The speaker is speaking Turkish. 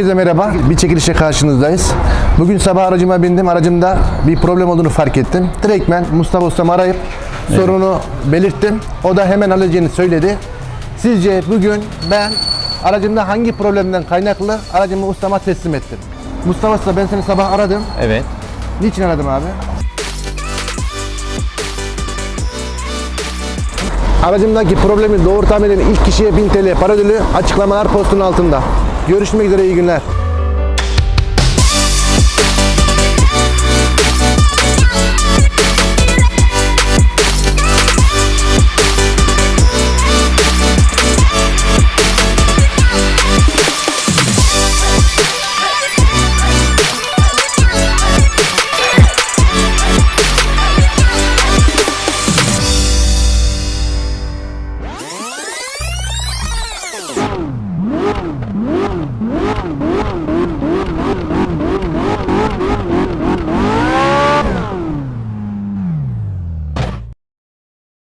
Herkese merhaba. Bir çekilişe karşınızdayız. Bugün sabah aracıma bindim. Aracımda bir problem olduğunu fark ettim. Direktmen Mustafa Ustam'ı arayıp sorunu belirttim. O da hemen halledeceğini söyledi. Sizce bugün ben aracımda hangi problemden kaynaklı aracımı ustama teslim ettim? Mustafa Usta ben seni sabah aradım. Evet. Niçin aradım abi? Aracımdaki problemi doğru tahmin eden ilk kişiye 1000 TL para ödülü açıklamalar postunun altında. Görüşmek üzere iyi günler. Woo!